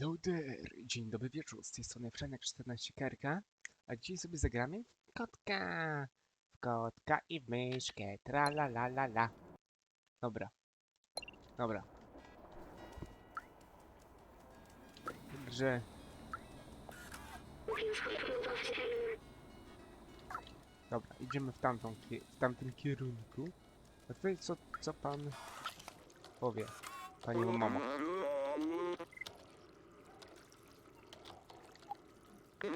Hello there! Dzień dobry wieczór, z tej strony Franek 14 Kerka, a dzisiaj sobie zagramy w kotka! W kotka i w myszkę, tra la la la la. Dobra. Dobra. Także... Dobra, idziemy w, tamtą, w tamtym kierunku. A tutaj co, co pan powie, pani mamo? On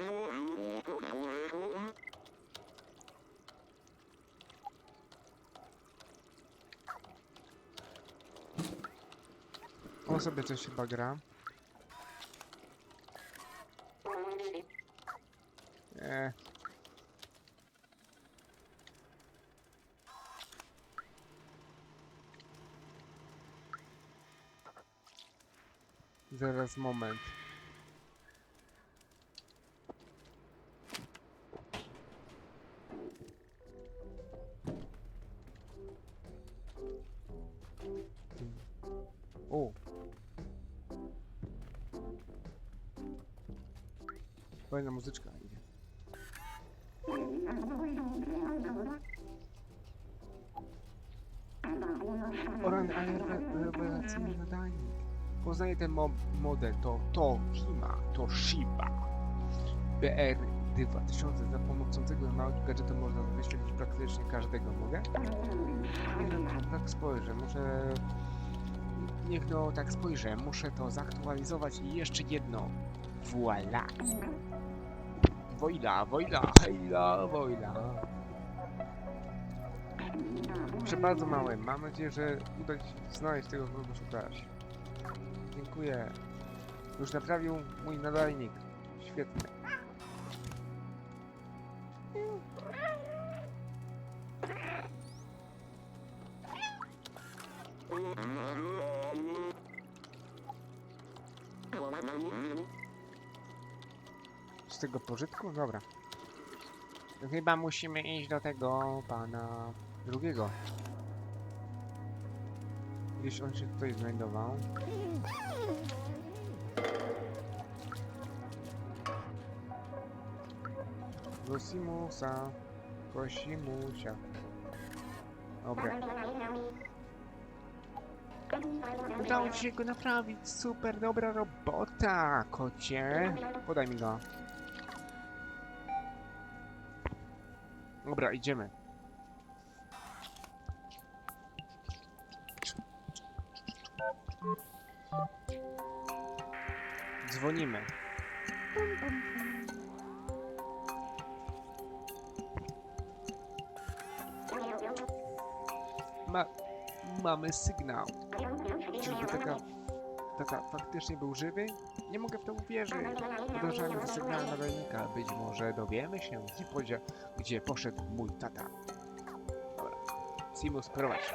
sobie coś chyba gra. Nie. Zaraz moment. Fajna muzyczka idzie. Oran, ale re- rewelacyjny nadajnik. Poznaję ten mo model, to Tohima, Toshiba. BR 2000 za pomocą tego małego gadżetu można wyświetlić praktycznie każdego, mogę? Nie no, tak spojrzę, muszę... Niech no tak spojrzę, muszę to zaktualizować i jeszcze jedno. Voila! Wojla, wojla, hejla, wojla. Jeszcze bardzo małe. Mam nadzieję, że uda Ci się znaleźć tego, kogo szukasz. Dziękuję. Już naprawił mój nadajnik. Świetnie. Tego pożytku? Dobra. Chyba musimy iść do tego pana drugiego. Gdzieś on się tutaj znajdował. Do Simusa. Do Simusia. Dobra. Udało ci się go naprawić. Super, dobra robota, kocie. Podaj mi go. Dobra, idziemy. Dzwonimy. Ma mamy sygnał. Czyżby taka, taka faktycznie był żywy? Nie mogę w to uwierzyć. Podążamy za sygnałem nadajnika. Być może dowiemy się, gdzie, gdzie poszedł mój tata. Dobra. Simus, prowadź.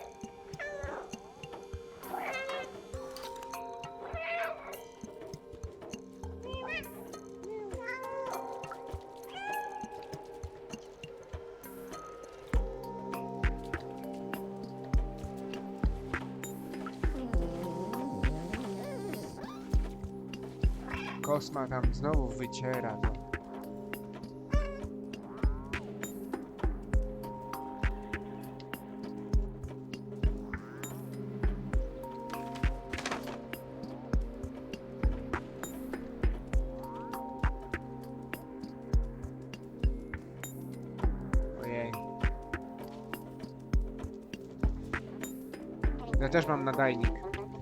Kosma tam znowu wyciera. No. Ja też mam nadajnik,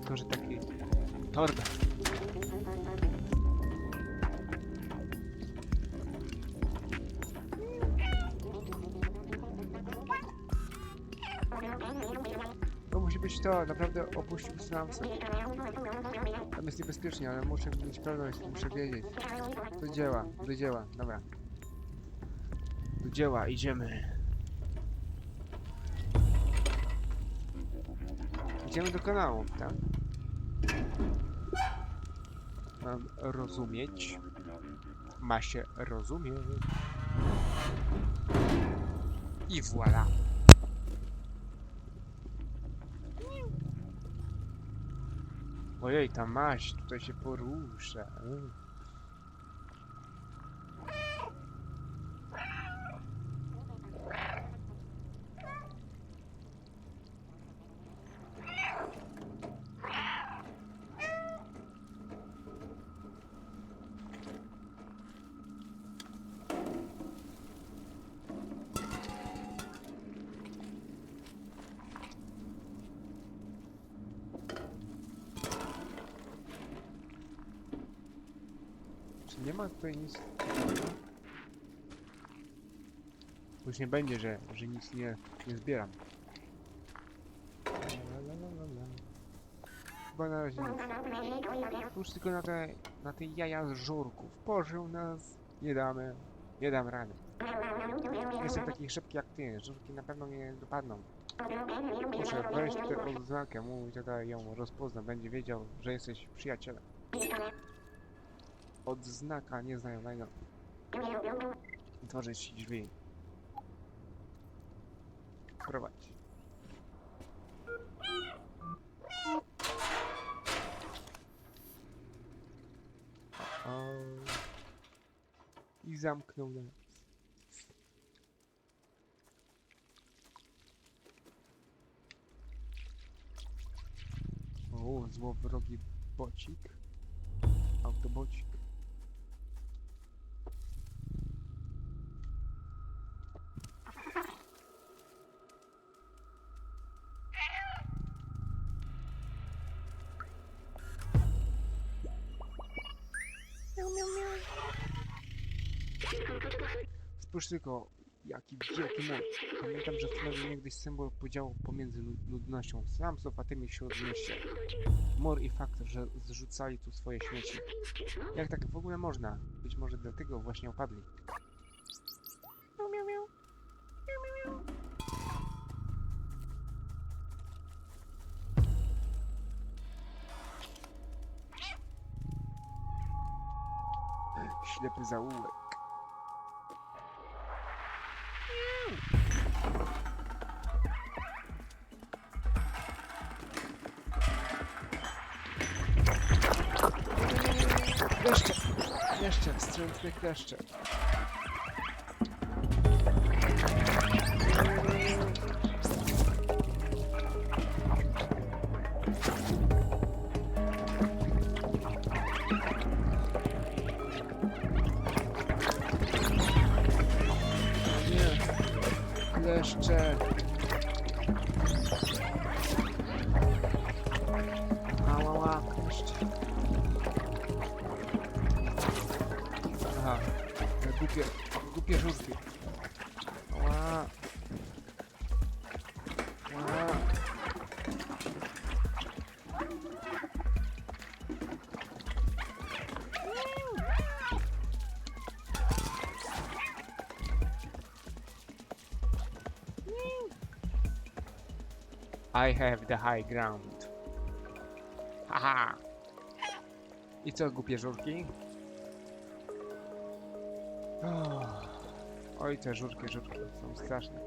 tylko że taki torba. To musi być to, naprawdę opuścił Snamsa. Tam jest niebezpiecznie, ale muszę mieć pewność, muszę wiedzieć. Do dzieła, do dzieła, dobra. Do dzieła, idziemy. Idziemy do kanału, tak? Mam rozumieć. Ma się rozumieć. I voilà. Ojej, ta maść tutaj się porusza. Mm. Nie ma tutaj nic Już nie będzie, że, że nic nie, nie zbieram. Chyba na razie. Już tylko na te, na te jaja z żurków. Pożył nas. Nie damy. Nie dam rady. Jestem taki szybki jak ty. Żurki na pewno mnie dopadną. Muszę wejść tę odznakę. Mój tata ją rozpozna. Będzie wiedział, że jesteś przyjacielem. Odznaka nieznajomego. Otworzyć drzwi. Prowadź. O. I zamknął nas. O, złowrogi bocik. Autobocik. Spójrz tylko, jaki wielki mur. Pamiętam, że stanowił niegdyś symbol podziału pomiędzy lu- ludnością. Sam z opatymi śródmieście. Mur i fakt, że zrzucali tu swoje śmieci. Jak tak w ogóle można? Być może dlatego właśnie opadli. Miau, miau, miau. Miau, miau, miau. Ślepy zaułek. Wstrętne kleszcze. Głupie żółty. Ła. Ła. I have the high ground. Haha. I co, głupie żurki? Oj, te żurki, żurki są straszne.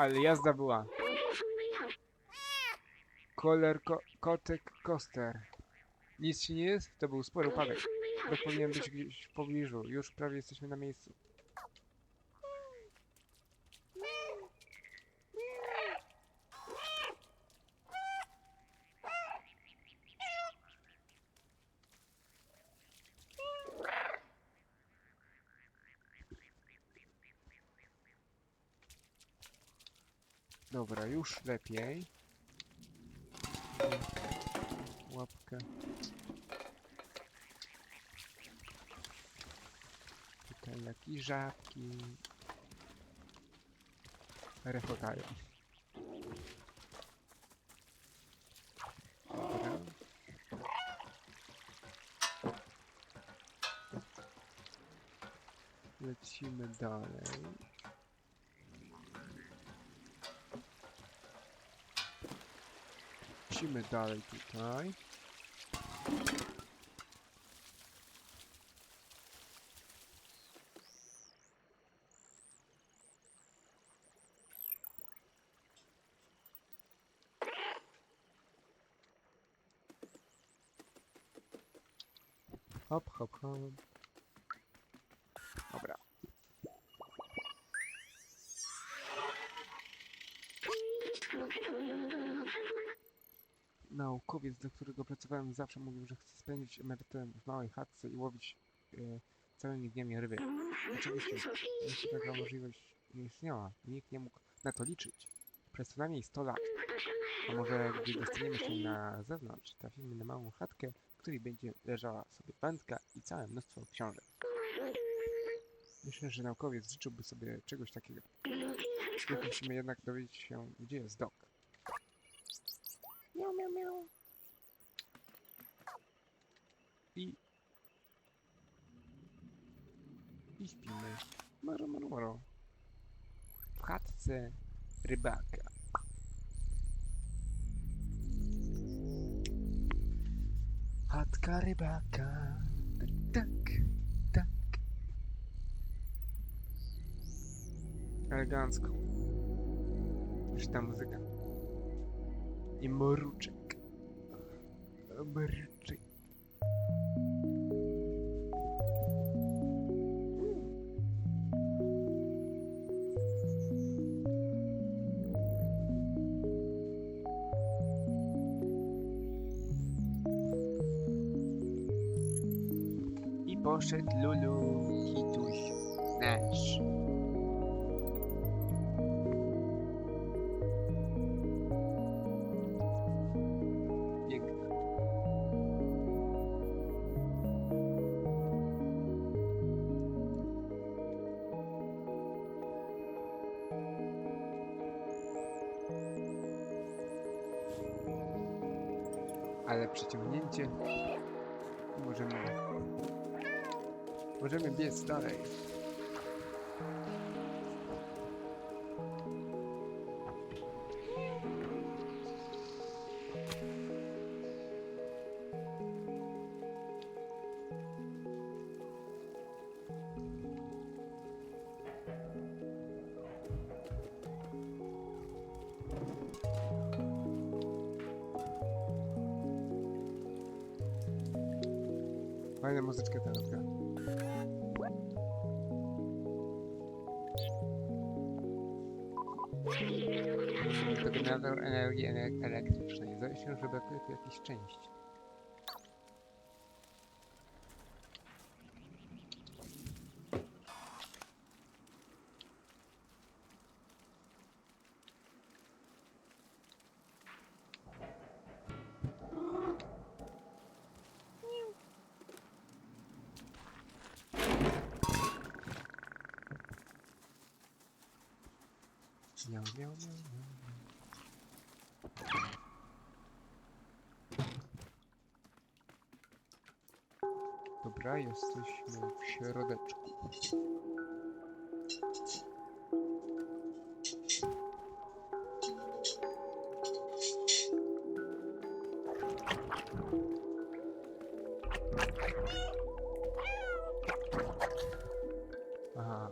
Ale jazda była. Koler ko kotek koster. Nic ci nie jest? To był spory upadek. Ktoś powinien być gdzieś w pobliżu. Już prawie jesteśmy na miejscu. Dobra, już lepiej. łapkę. Tutaj jakieś żabki. Rechotają. Dalej tutaj. Hop, hop, hop. Naukowiec, do którego pracowałem, zawsze mówił, że chce spędzić emeryturę w małej chatce i łowić e, całymi dniami ryby. Oczywiście, jeśli taka możliwość nie istniała, nikt nie mógł na to liczyć. Przez co najmniej 100 lat. A może gdy dostaniemy się na zewnątrz, trafimy na małą chatkę, w której będzie leżała sobie wędka i całe mnóstwo książek. Myślę, że naukowiec życzyłby sobie czegoś takiego. Musimy jednak dowiedzieć się, gdzie jest dok. Miau, miau, miau. I... I śpimy. Maro, maro, maro. W chatce rybaka. Chatka rybaka. Tak, tak. Elegancko. Już ta muzyka. I mruczek. Mruczek. I poszedł Lulu Kituś nasz. Ale przyciągnięcie i możemy możemy biec dalej. Fajna muzyczka teraz gra. Energii ele- elektrycznej. Zdaje się, że brakuje tu jakiejś części. Miau, miau, miau, miau. Dobra, jesteśmy w środeczku. Aha.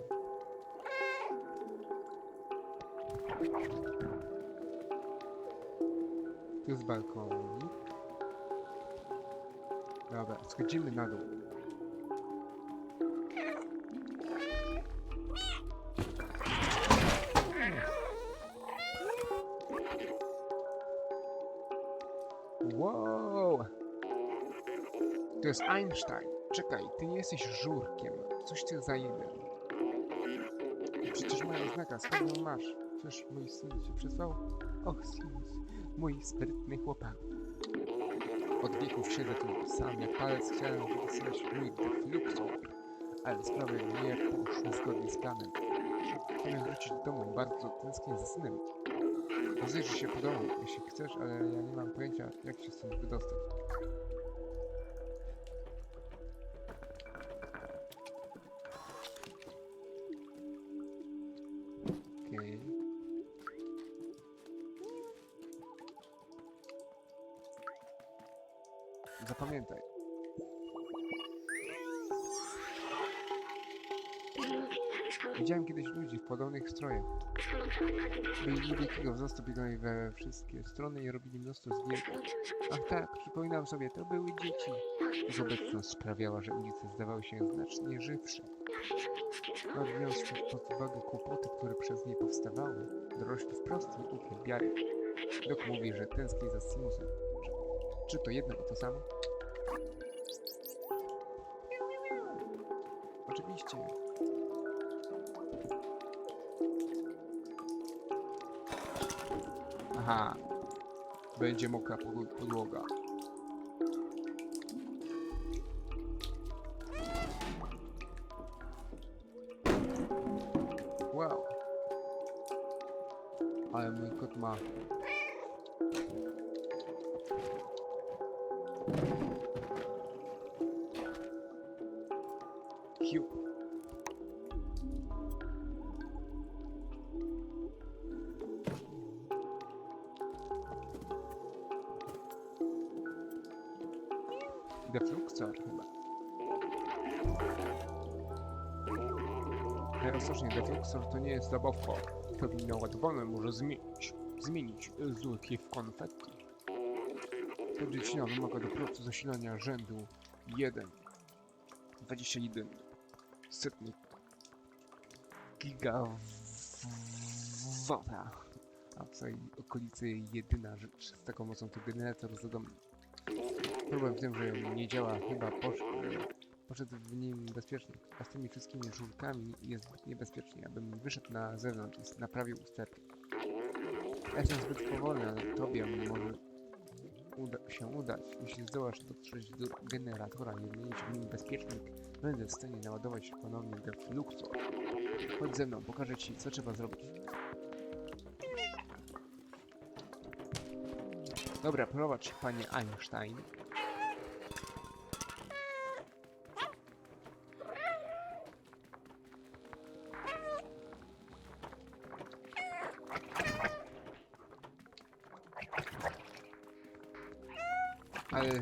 Tu jest balkonik. Dobra, schodzimy na dół. Einstein. Czekaj, ty nie jesteś żurkiem. Coś ty za jeden. Przecież moja znaka, skąd ją masz? Przecież mój syn cię przysłał? Och, syn, mój sprytny chłopak. Od wieków siedzę tu sam jak palec, chciałem wypisywać mój defluxor, ale sprawy nie poszły zgodnie z planem. Chciałem wrócić do domu, bardzo tęsknię za synem. Rozejrzyj się po domu, jeśli chcesz, ale ja nie mam pojęcia, jak się stąd wydostać. Byli niewielkiego wzrostu, biegali we wszystkie strony i robili mnóstwo zdjęć. Ach tak, przypominam sobie, to były dzieci. Ich obecność sprawiała, że ulice zdawały się znacznie żywsze. Biorąc pod uwagę kłopoty, które przez nie powstawały, dorośli wprost nie uwielbiali. Dok mówi, że tęskni za Simusem. Czy, czy to jedno i to samo? Oczywiście. Aha. Będzie mokra podł- podłoga. Defluxor chyba. Ale ostrożnie, defluxor to nie jest zabawka. Pewnie naładowane może zmienić, zmienić złotki w konfetti. Dziecina wymaga do procesu zasilania rzędu 1. 21 setny gigawata. A w tej okolicy jedyna rzecz z taką mocą to generator zadomny. Problem w tym, że nie działa chyba posz... poszedł w nim bezpiecznie, a z tymi wszystkimi żurkami jest niebezpiecznie, abym wyszedł na zewnątrz i naprawił usterki. Ja jestem zbyt powolny, ale tobie może uda się udać. Jeśli zdołasz dotrzeć do generatora i wymienić w nim bezpiecznik, będę w stanie naładować ponownie defluxor. Chodź ze mną, pokażę ci, co trzeba zrobić. Dobra, prowadź, panie Einstein.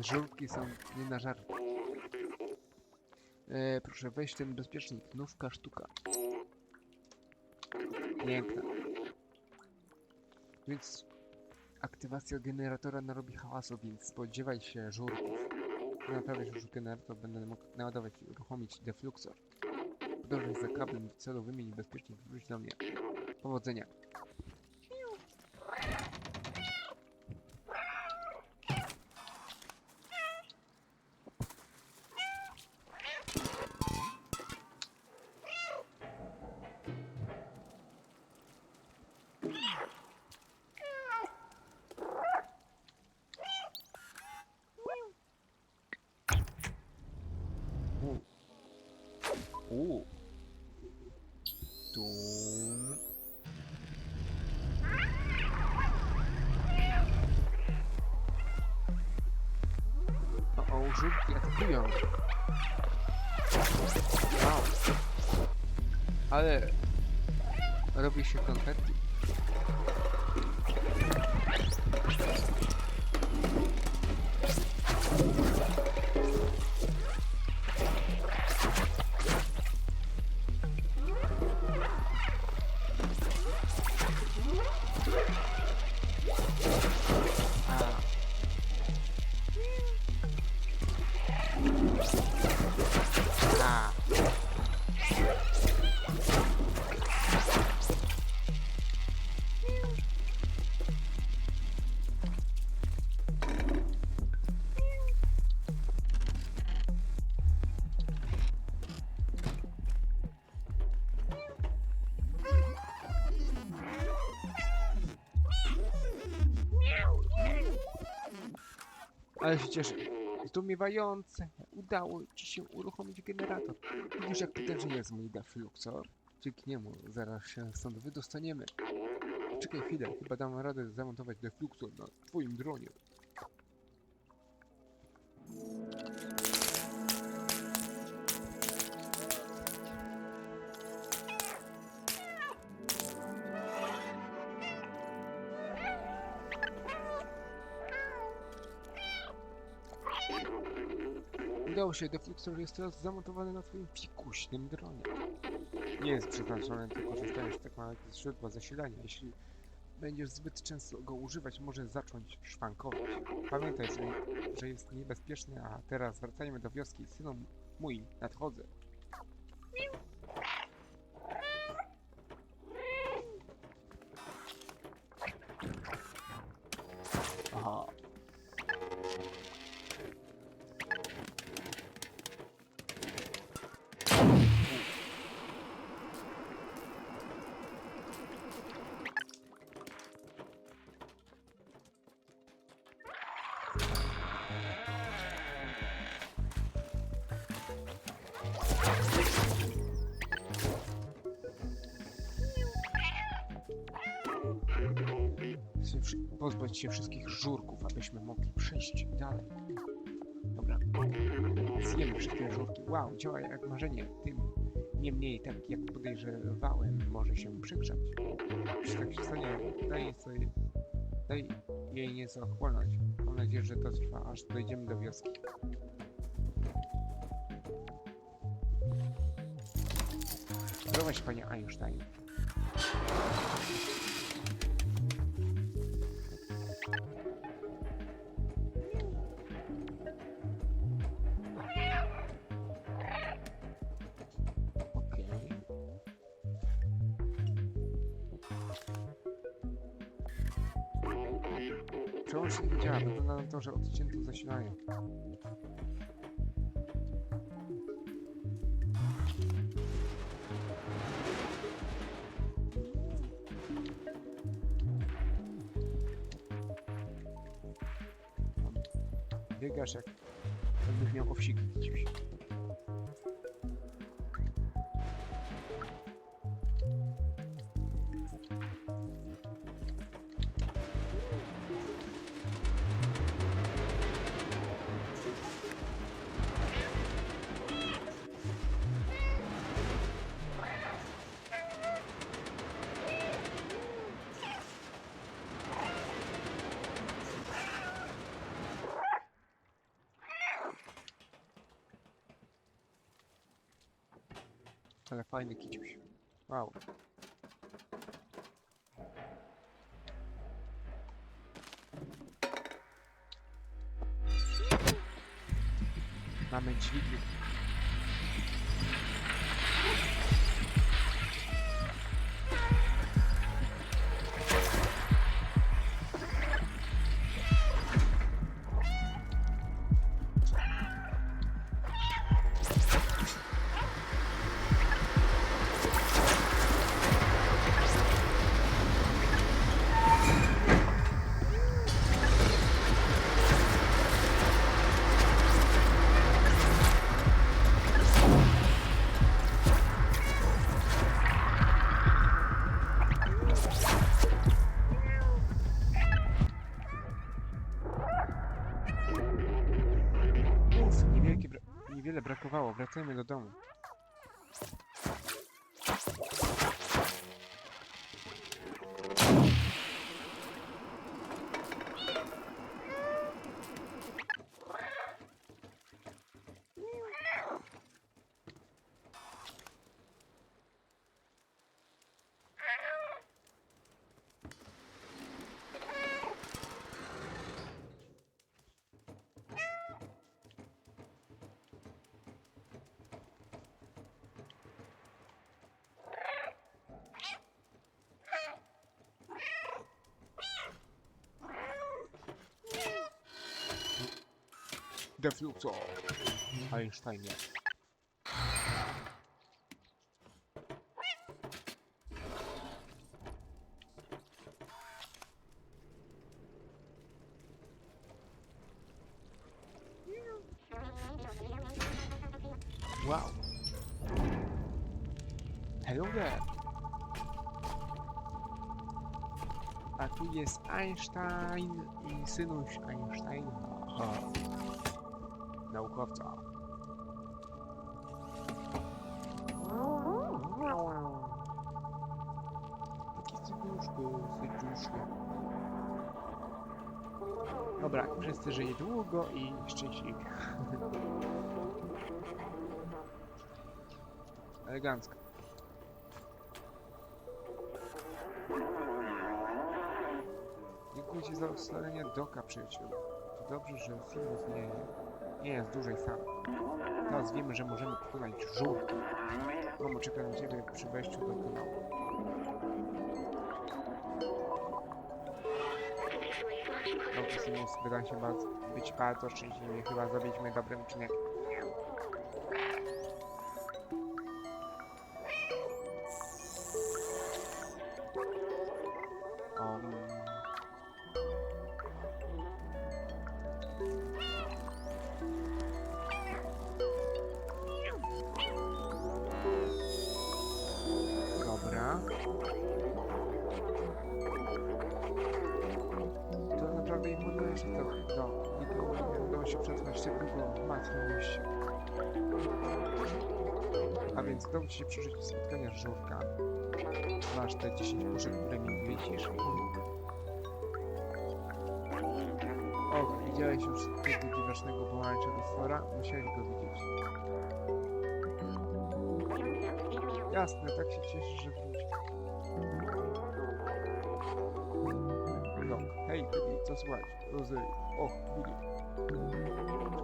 Żółtki są nie na żart. E, proszę weź ten bezpiecznik, nówka sztuka. Piękna. Więc aktywacja generatora narobi hałasu, więc spodziewaj się żurków. Naprawię już generator będę mógł naładować i uruchomić defluxor. Podążaj za kablem w celu wymienić bezpiecznik wróć do mnie. Powodzenia. U. Tum. O, o, żółtki atakują. Wow. Ale robi się konfetti. Ale cieszę. Zdumiewające. Udało ci się uruchomić generator. Widzisz, jak potężny jest mój defluxor? Dzięki niemu zaraz się stąd wydostaniemy. Czekaj chwilę, chyba dam radę zamontować defluxor na twoim dronie. Udało się, defluxor jest teraz zamontowany na twoim fikuśnym dronie. Nie jest przeznaczony do korzystania z tak małego źródła zasilania. Jeśli będziesz zbyt często go używać, może zacząć szwankować. Pamiętaj, że, że jest niebezpieczny, a teraz wracajmy do wioski. Synu mój, nadchodzę. Pozbyć się wszystkich żurków, abyśmy mogli przejść dalej. Dobra. Zjemy wszystkie żurki. Wow, działa jak marzenie. Tym niemniej, tak jak podejrzewałem, może się przygrzać. Jeśli tak się stanie, daj sobie... Daj jej nieco ochłonąć. Mam nadzieję, że to trwa, aż dojdziemy do wioski. Prowadź, panie Einstein. Przełącznik nie działa, wygląda na to, że odcięto zasilanie. Biegasz jak jakbyś miał owsiki Ale fajny kiciuś. Wow. Mamy dźwignię. Niewiele brakowało. Wracajmy do domu. Defluxo. Einsteinie. Wow. Hello there. A tu jest Einstein i synuś Einsteina. Naukowca. Takie. Dobra, wszyscy żyli długo i szczęśliwie. Elegancko. Dziękuję Ci za ustalenie doka, przyjaciół. Dobrze, że Simus nie, nie jest dłużej sam. Teraz wiemy, że możemy pokonać żółki. Mamo czeka na Ciebie przy wejściu do kanału. Dobrze, Simus, wyda się bardzo, być bardzo szczęśliwy. Chyba zrobiliśmy dobry uczynek. Się przetrwać tak długo matkę niż A więc udało Ci się przeżyć spotkanie z żółwkami. Masz te 10 puszek, które mi widzisz. O, widziałeś już tego dziwacznego pomarańczowego stwora? Musiałeś go widzieć. Jasne, tak się cieszę, że Billy, co słychać? Rozy... O, Billy.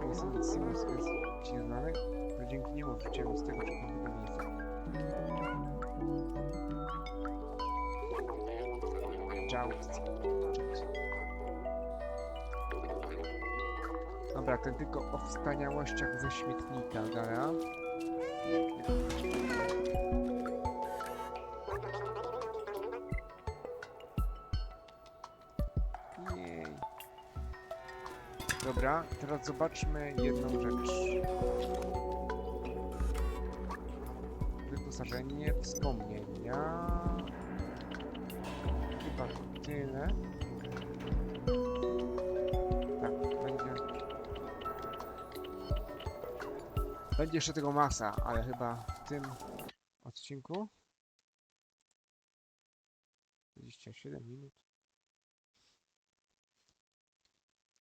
Czyli syn Simus jest ci znany? To dzięki niemu wróciłem z tego czekowego miejsca. Joust. Dobra, ten tylko o wspaniałościach ze śmietnika, dobra? Dobra, teraz zobaczmy jedną rzecz. Wyposażenie, wspomnienia. Chyba tyle. Tak, będzie. Będzie jeszcze tego masa, ale chyba w tym odcinku. 27 minut.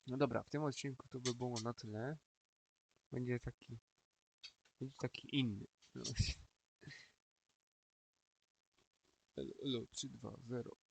No dobra, w tym odcinku to by było na tyle. Będzie taki... Będzie taki inny. L320